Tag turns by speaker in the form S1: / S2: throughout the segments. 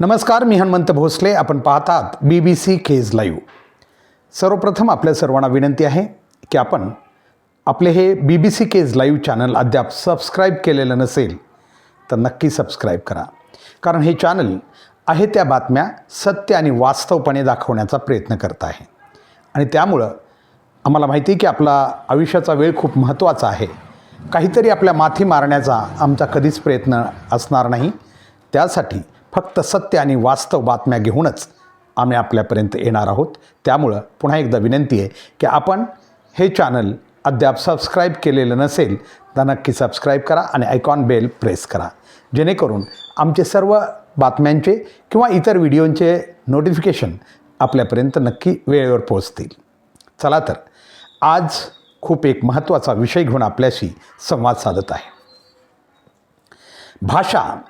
S1: नमस्कार मी हनुमंत भोसले. आपण पाहतात B B C Kej live सर्वप्रथम आपल्या सर्वांना विनंती आहे की आपण आपले हे B B C Kej live channel अद्याप सबस्क्राईब केलेलं नसेल तर नक्की सबस्क्राईब करा. कारण हे चॅनल आहे त्या बातम्या सत्य आणि वास्तवपणे दाखवण्याचा प्रयत्न करत आहे. आणि त्यामुळं आम्हाला माहिती आहे की आपला आयुष्याचा वेळ खूप महत्त्वाचा आहे. काहीतरी आपल्या माथी मारण्याचा आमचा कधीच प्रयत्न असणार नाही. त्यासाठी फक्त सत्य आणि वास्तव बातम्या घेऊनच आम्ही आपल्यापर्यंत येणार आहोत. त्यामुळं पुन्हा एकदा विनंती आहे की आपण हे चॅनल अद्याप सबस्क्राईब केलेलं नसेल तर नक्की सबस्क्राईब करा आणि आयकॉन बेल प्रेस करा. जेणेकरून आमचे सर्व बातम्यांचे किंवा इतर व्हिडिओंचे नोटिफिकेशन आपल्यापर्यंत नक्की वेळेवर पोहोचतील. चला तर आज खूप एक महत्त्वाचा विषय घेऊन आपल्याशी संवाद साधत आहे. भाषा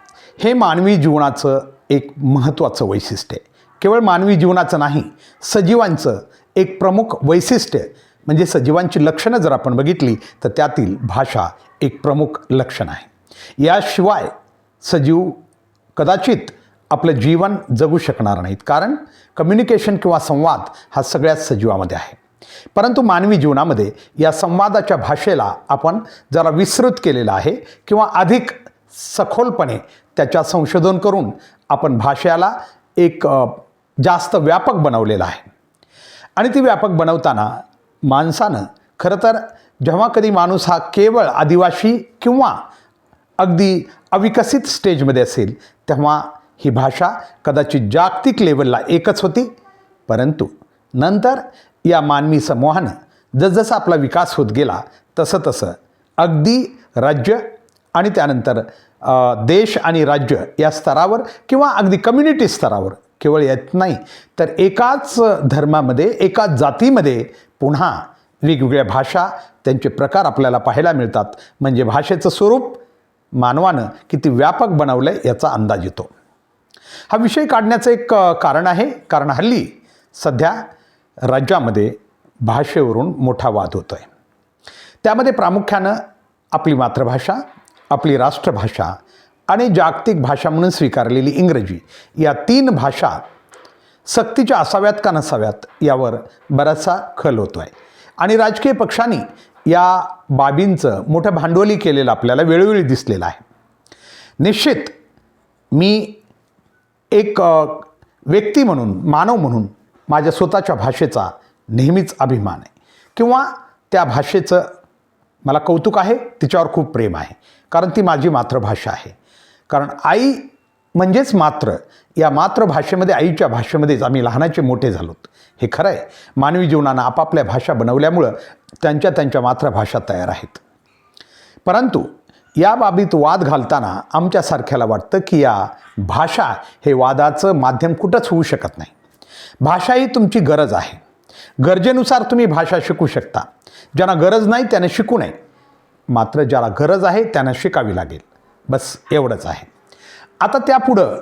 S1: हे मानवी जीवनाचं एक महत्त्वाचं वैशिष्ट्य आहे. केवळ मानवी जीवनाचं नाही सजीवांचं एक प्रमुख वैशिष्ट्य म्हणजे सजीवांची लक्षणं जर आपण बघितली तर त्यातील भाषा एक प्रमुख लक्षण आहे. याशिवाय सजीव कदाचित आपलं जीवन जगू शकणार नाहीत. कारण कम्युनिकेशन किंवा संवाद हा सगळ्याच सजीवामध्ये आहे. परंतु मानवी जीवनामध्ये या संवादाच्या भाषेला आपण जरा विस्तृत केलेलं आहे किंवा अधिक सखोलपणे त्याच्या संशोधन करून आपण भाषेला एक जास्त व्यापक बनवलेलं आहे. आणि ती व्यापक बनवताना माणसानं खरं तर जेव्हा कधी माणूस हा केवळ आदिवासी किंवा अगदी अविकसित स्टेजमध्ये असेल तेव्हा ही भाषा कदाचित जागतिक लेवलला एकच होती. परंतु नंतर या मानवी समूहानं जसजसा आपला विकास होत गेला तसं तसं अगदी राज्य आणि त्यानंतर देश आणि राज्य या स्तरावर किंवा अगदी कम्युनिटी स्तरावर केवळ येत नाही तर एकाच धर्मामध्ये एकाच जातीमध्ये पुन्हा वेगवेगळ्या भाषा त्यांचे प्रकार आपल्याला पाहायला मिळतात. म्हणजे भाषेचं स्वरूप मानवानं किती व्यापक बनवलं आहे याचा अंदाज येतो. हा विषय काढण्याचं एक कारण आहे. कारण हल्ली सध्या राज्यामध्ये भाषेवरून मोठा वाद होतो आहे त्यामध्ये प्रामुख्यानं आपली मातृभाषा आपली राष्ट्रभाषा आणि जागतिक भाषा म्हणून स्वीकारलेली इंग्रजी. या तीन भाषा सक्तीच्या असाव्यात का नसाव्यात यावर बराचसा खल होतो आहे आणि राजकीय पक्षांनी या बाबींचं मोठं भांडवली केलेलं आपल्याला वेळोवेळी दिसलेलं आहे. निश्चित मी एक व्यक्ती म्हणून मानव म्हणून माझ्या स्वतःच्या भाषेचा नेहमीच अभिमान आहे. किंवा त्या भाषेचं मला कौतुक आहे तिच्यावर खूप प्रेम आहे. कारण ती माझी मातृभाषा आहे. कारण आई म्हणजेच मात्र या मातृभाषेमध्ये आईच्या भाषेमध्येच आम्ही लहानाचे मोठे झालोत. हे खरं आहे. मानवी जीवनानं आपापल्या भाषा बनवल्यामुळं त्यांच्या त्यांच्या मातृभाषा तयार आहेत. परंतु या बाबीत वाद घालताना आमच्यासारख्याला वाटतं की या भाषा हे वादाचं माध्यम कुठंच होऊ शकत नाही. भाषा ही तुमची गरज आहे. गरजेनुसार तुम्ही भाषा शिकू शकता. ज्यांना गरज नाही त्याने शिकू नये. मात्र ज्याला गरज आहे त्यांना शिकावी लागेल. बस एवढंच आहे. आता त्यापुढं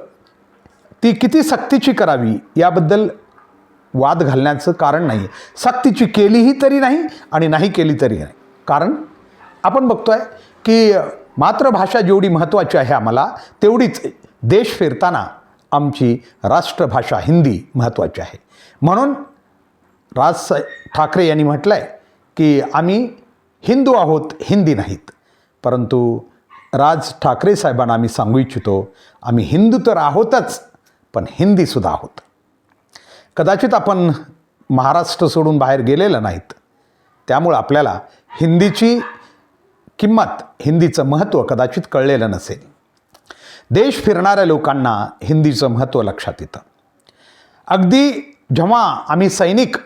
S1: ती किती सक्तीची करावी याबद्दल वाद घालण्याचं कारण नाही. सक्तीची केलीही तरी नाही आणि नाही केली तरी नाही. कारण आपण बघतोय की मातृभाषा जेवढी महत्त्वाची आहे आम्हाला तेवढीच देश फिरताना आमची राष्ट्रभाषा हिंदी महत्त्वाची आहे. म्हणून राज ठाकरे यांनी म्हटलं आहे की आम्ही हिंदू आहोत हिंदी नाहीत. परंतु राज ठाकरे साहेबांना आम्ही सांगू इच्छितो आम्ही हिंदू तर आहोतच पण हिंदीसुद्धा आहोत. कदाचित आपण महाराष्ट्र सोडून बाहेर गेलेलं नाहीत. त्यामुळं आपल्याला हिंदीची किंमत हिंदीचं महत्त्व कदाचित कळलेलं नसेल. देश फिरणाऱ्या लोकांना हिंदीचं महत्त्व लक्षात येतं. अगदी जेव्हा आम्ही सैनिक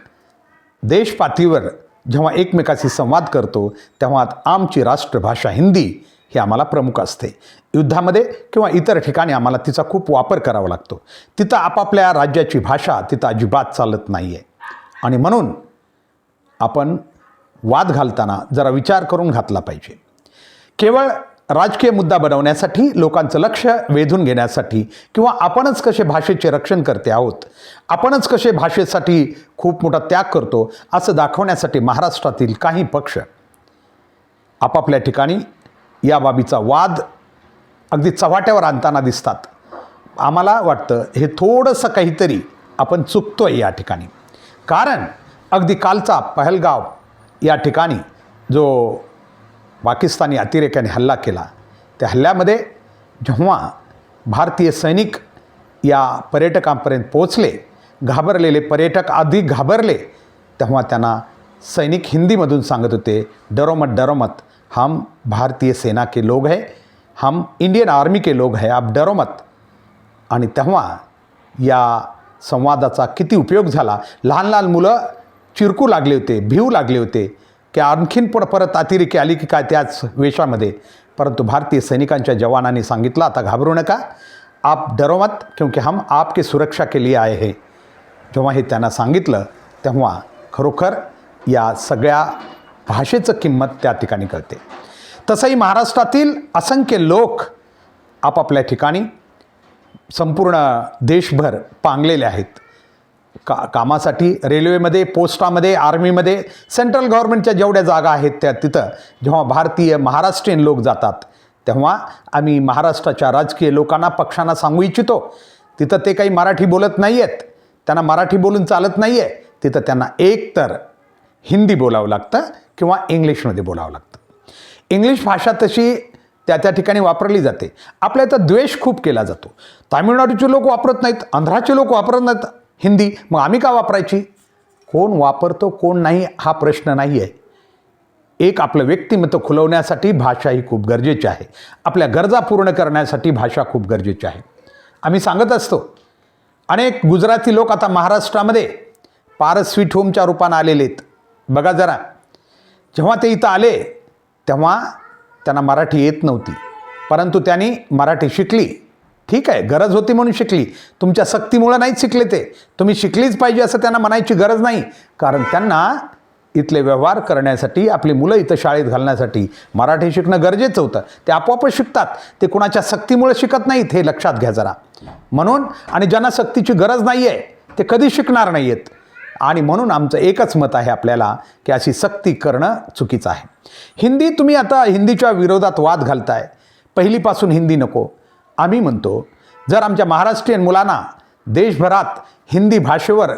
S1: देशपातळीवर जेव्हा एकमेकाशी संवाद करतो तेव्हा आमची राष्ट्रभाषा हिंदी ही आम्हाला प्रमुख असते. युद्धामध्ये किंवा इतर ठिकाणी आम्हाला तिचा खूप वापर करावा लागतो. तिथं आपापल्या राज्याची भाषा तिथं अजिबात चालत नाही आहे आणि म्हणून आपण वाद घालताना जरा विचार करून घातला पाहिजे. केवळ राजकीय मुद्दा बनवण्यासाठी लोकांचं लक्ष वेधून घेण्यासाठी किंवा आपणच कसे भाषेचे रक्षण करते आहोत आपणच कसे भाषेसाठी खूप मोठा त्याग करतो असं दाखवण्यासाठी महाराष्ट्रातील काही पक्ष आपापल्या ठिकाणी या बाबीचा वाद अगदी चव्हाट्यावर आणताना दिसतात. आम्हाला वाटतं हे थोडंसं काहीतरी आपण चुकतो आहे या ठिकाणी. कारण अगदी कालचा पहलगाव या ठिकाणी जो पाकिस्तानी अतिरेक्याने हल्ला केला. त्या हल्ल्यामध्ये जेव्हा भारतीय सैनिक या पर्यटकांपर्यंत पोचले घाबरलेले पर्यटक आधी घाबरले तेव्हा त्यांना सैनिक हिंदीमधून सांगत होते डरोमत डरोमत हम भारतीय सेना के लोग है हम इंडियन आर्मी के लोग हैं आप डरोमत. आणि तेव्हा या संवादाचा किती उपयोग झाला? लहान लहान मुलं चिरकू लागले होते भिवू लागले होते. की आणखीन पण परत अतिरेकी आली की काय त्याच वेशामध्ये परंतु भारतीय सैनिकांच्या जवानांनी सांगितलं आता घाबरू नका. आप डरो मत क्योंकि हम आपकी सुरक्षा के लिए आए हे. जेव्हा हे त्यांना सांगितलं तेव्हा खरोखर या सगळ्या भाषेचं किंमत त्या ठिकाणी कळते. तसंही महाराष्ट्रातील असंख्य लोक आपापल्या ठिकाणी संपूर्ण देशभर पांगलेले आहेत. का कामासाठी रेल्वेमध्ये पोस्टामध्ये आर्मीमध्ये सेंट्रल गव्हर्नमेंटच्या जेवढ्या जागा आहेत त्या तिथं जेव्हा भारतीय महाराष्ट्रीयन लोक जातात तेव्हा आम्ही महाराष्ट्राच्या राजकीय लोकांना पक्षांना सांगू इच्छितो. तिथं ते काही मराठी बोलत नाही आहेत त्यांना मराठी बोलून चालत नाही आहे तिथं त्यांना एकतर हिंदी बोलावं लागतं किंवा इंग्लिशमध्ये बोलावं लागतं. इंग्लिश भाषा तशी त्या त्या ठिकाणी वापरली जाते. आपल्या इथं द्वेष खूप केला जातो. तामिळनाडूचे लोक वापरत नाहीत आंध्राचे लोक वापरत नाहीत. हिंदी मग आम्ही का वापरायची? कोण वापरतो कोण नाही हा प्रश्न नाही आहे एक आपलं व्यक्तिमत्व खुलवण्यासाठी भाषा ही खूप गरजेची आहे. आपल्या गरजा पूर्ण करण्यासाठी भाषा खूप गरजेची आहे. आम्ही सांगत असतो अनेक गुजराती लोक आता महाराष्ट्रामध्ये पारस स्वीट होमच्या रूपानं आलेले आहेत. बघा जरा जेव्हा ते इथं आले तेव्हा त्यांना मराठी येत नव्हती. परंतु त्यांनी मराठी शिकली. ठीक आहे गरज होती म्हणून शिकली. तुमच्या सक्तीमुळं नाहीच शिकले ते. तुम्ही शिकलीच पाहिजे असं त्यांना म्हणायची गरज नाही. कारण त्यांना इथले व्यवहार करण्यासाठी आपली मुलं इथं शाळेत घालण्यासाठी मराठी शिकणं गरजेचं होतं. ते आपोआपच शिकतात. ते कुणाच्या सक्तीमुळे शिकत नाहीत हे लक्षात घ्या जरा. म्हणून आणि ज्यांना सक्तीची गरज नाही आहे ते कधी शिकणार नाही आहेत आणि म्हणून आमचं एकच मत आहे आपल्याला की अशी सक्ती करणं चुकीचं आहे. हिंदी तुम्ही आता हिंदीच्या विरोधात वाद घालताय. पहिलीपासून हिंदी नको. आम्ही म्हणतो जर आमच्या महाराष्ट्रीयन मुलांना देशभरात हिंदी भाषेवर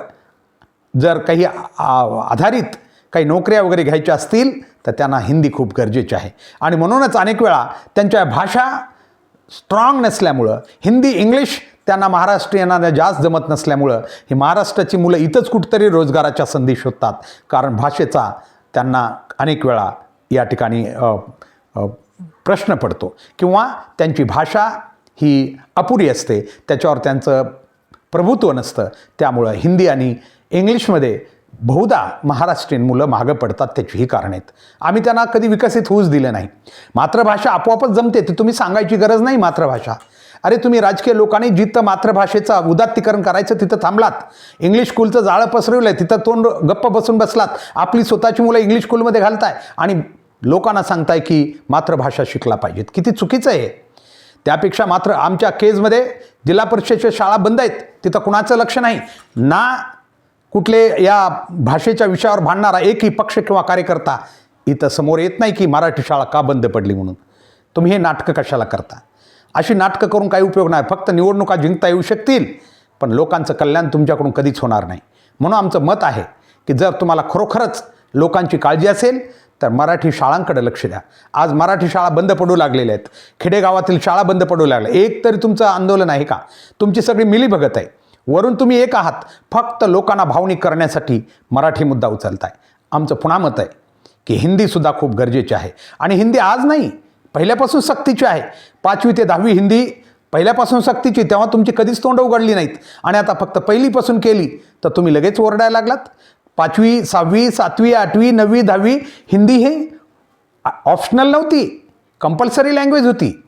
S1: जर काही आधारित काही नोकऱ्या वगैरे घ्यायच्या असतील तर त्यांना हिंदी खूप गरजेची आहे. आणि म्हणूनच अनेक वेळा त्यांच्या भाषा स्ट्रॉंग नसल्यामुळं हिंदी इंग्लिश त्यांना महाराष्ट्रीयांना जास्त जमत नसल्यामुळं ही महाराष्ट्राची मुलं इथंच कुठंतरी रोजगाराच्या संधी शोधतात. कारण भाषेचा त्यांना अनेक वेळा या ठिकाणी प्रश्न पडतो. किंवा त्यांची भाषा ही अपुरी असते. त्याच्यावर त्यांचं प्रभुत्व नसतं. त्यामुळं हिंदी आणि इंग्लिशमध्ये बहुधा महाराष्ट्रीयन मुलं मागं पडतात त्याची ही कारणं आहेत. आम्ही त्यांना कधी विकसित होऊच दिलं नाही. मातृभाषा आपोआपच जमते ती तुम्ही सांगायची गरज नाही मातृभाषा. अरे तुम्ही राजकीय लोकांनी जिथं मातृभाषेचं उदात्तीकरण करायचं तिथं थांबलात. इंग्लिश स्कूलचं जाळं पसरवलं आहे तिथं तोंड गप्प बसून बसलात. आपली स्वतःची मुलं इंग्लिश स्कूलमध्ये घालताय. आणि लोकांना सांगताय की मातृभाषा शिकला पाहिजेत. किती चुकीचं आहे त्यापेक्षा मात्र आमच्या केजमध्ये जिल्हा परिषदेच्या शाळा बंद आहेत. तिथं कुणाचं लक्ष नाही. ना कुठले या भाषेच्या विषयावर भांडणारा एकही पक्ष किंवा कार्यकर्ता इथं समोर येत नाही की मराठी शाळा का बंद पडली म्हणून. तुम्ही हे नाटकं कशाला करता? अशी नाटकं करून काही उपयोग नाही. फक्त निवडणुका जिंकता येऊ शकतील पण लोकांचं कल्याण तुमच्याकडून कधीच होणार नाही. म्हणून आमचं मत आहे की जर तुम्हाला खरोखरच लोकांची काळजी असेल तर मराठी शाळांकडे लक्ष द्या. आज मराठी शाळा बंद पडू लागलेल्या आहेत. खेडेगावातील शाळा बंद पडू लागल्या. एक तरी तुमचं आंदोलन आहे का? तुमची सगळी मिलीभगत आहे. वरून तुम्ही एक आहात. फक्त लोकांना भावनिक करण्यासाठी मराठी मुद्दा उचलताय. आमचं पुन्हा मत आहे की हिंदीसुद्धा खूप गरजेची आहे. आणि हिंदी आज नाही पहिल्यापासून सक्तीची आहे. पाचवी ते दहावी हिंदी पहिल्यापासून सक्तीची तेव्हा तुमची कधीच तोंड उघडली नाहीत. आणि आता फक्त पहिलीपासून केली तर तुम्ही लगेच ओरडायला लागलात. पाचवी सहावी सातवी आठवी नववी दहावी हिंदी हे ऑप्शनल नव्हती. कंपल्सरी लँग्वेज होती.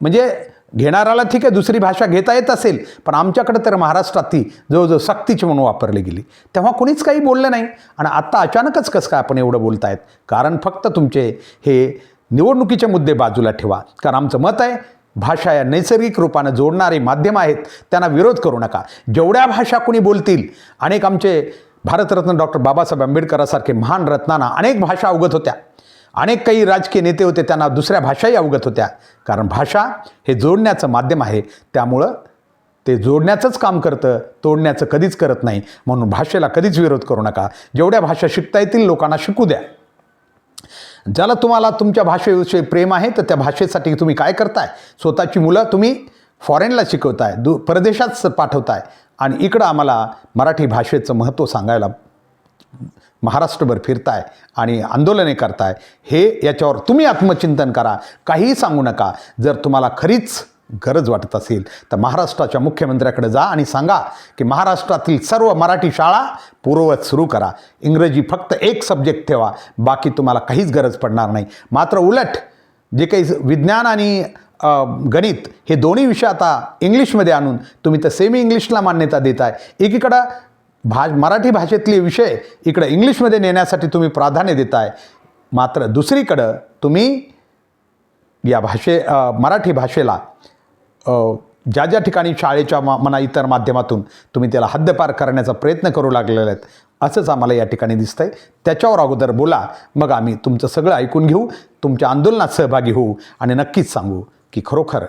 S1: म्हणजे घेणाराला ठीक आहे दुसरी भाषा घेता येत असेल पण आमच्याकडे तर महाराष्ट्रात ती जवळजवळ सक्तीची म्हणून वापरली गेली. तेव्हा कोणीच काही बोललं नाही. आणि आत्ता अचानकच कसं काय आपण एवढं बोलतायत? कारण फक्त तुमचे हे निवडणुकीचे मुद्दे बाजूला ठेवा. कारण आमचं मत आहे भाषा या नैसर्गिक रूपानं जोडणारे माध्यम आहेत त्यांना विरोध करू नका. जेवढ्या भाषा कोणी बोलतील अनेक आमचे भारतरत्न डॉक्टर बाबासाहेब आंबेडकरासारखे महान रत्नांना अनेक भाषा अवगत होत्या. अनेक काही राजकीय नेते होते त्यांना दुसऱ्या भाषाही अवगत होत्या. कारण भाषा हे जोडण्याचं माध्यम आहे. त्यामुळं ते जोडण्याचंच काम करतं तोडण्याचं कधीच करत नाही. म्हणून भाषेला कधीच विरोध करू नका. जेवढ्या भाषा शिकता येतील लोकांना शिकू द्या. ज्याला तुम्हाला तुमच्या भाषेविषयी प्रेम आहे तर त्या भाषेसाठी तुम्ही काय करताय? स्वतःची मुलं तुम्ही फॉरेनला शिकवताय. दु परदेशात पाठवताय. आणि इकडं आम्हाला मराठी भाषेचं महत्त्व सांगायला महाराष्ट्रभर फिरताय आणि आंदोलने करताय हे याच्यावर तुम्ही आत्मचिंतन करा. काहीही सांगू नका. जर तुम्हाला खरीच गरज वाटत असेल तर महाराष्ट्राच्या मुख्यमंत्र्याकडे जा आणि सांगा की महाराष्ट्रातील सर्व मराठी शाळा पूर्ववत सुरू करा. इंग्रजी फक्त एक सब्जेक्ट ठेवा. बाकी तुम्हाला काहीच गरज पडणार नाही. मात्र उलट जे काही विज्ञान आणि गणित हे दोन्ही विषय आता इंग्लिशमध्ये आणून तुम्ही तर सेमी इंग्लिशला मान्यता देत आहे एकीकडं भा मराठी भाषेतले विषय इकडं इंग्लिशमध्ये नेण्यासाठी तुम्ही प्राधान्य देत आहे मात्र दुसरीकडं तुम्ही या भाषे मराठी भाषेला ज्या ज्या ठिकाणी शाळेच्या मा म्हणा इतर माध्यमातून तुम्ही त्याला हद्दपार करण्याचा प्रयत्न करू लागलेले आहेत असंच आम्हाला या ठिकाणी दिसतं आहे त्याच्यावर अगोदर बोला मग आम्ही तुमचं सगळं ऐकून घेऊ तुमच्या आंदोलनात सहभागी होऊ आणि नक्कीच सांगू. की खरोखर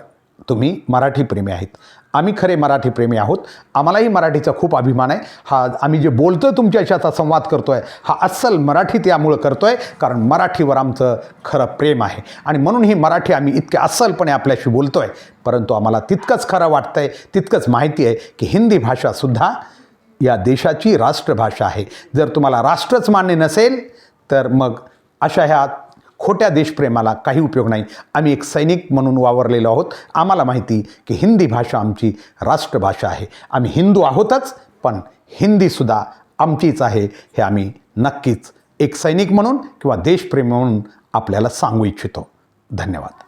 S1: तुम्ही मराठी प्रेमी आहेत. आम्ही खरे मराठी प्रेमी आहोत. आम्हालाही मराठीचा खूप अभिमान आहे. हा आम्ही जे बोलतो तुमच्याशी आता संवाद करतो आहे हा अस्सल मराठीत यामुळं करतो आहे कारण मराठीवर आमचं खरं प्रेम आहे. आणि म्हणून ही मराठी आम्ही इतक्या अस्सलपणे आपल्याशी बोलतो आहे परंतु आम्हाला तितकंच खरं वाटतं आहे तितकंच माहिती आहे की हिंदी भाषासुद्धा या देशाची राष्ट्रभाषा आहे. जर तुम्हाला राष्ट्रच मान्य नसेल तर मग अशा ह्या खोट्या देशप्रेमाला काही उपयोग नाही. आम्ही एक सैनिक म्हणून वावरलेलो आहोत. आम्हाला माहिती की हिंदी भाषा आमची राष्ट्रभाषा आहे. आम्ही हिंदू आहोतच पण हिंदीसुद्धा आमचीच आहे हे आम्ही नक्कीच एक सैनिक म्हणून किंवा देशप्रेमी म्हणून आपल्याला सांगू इच्छितो. धन्यवाद.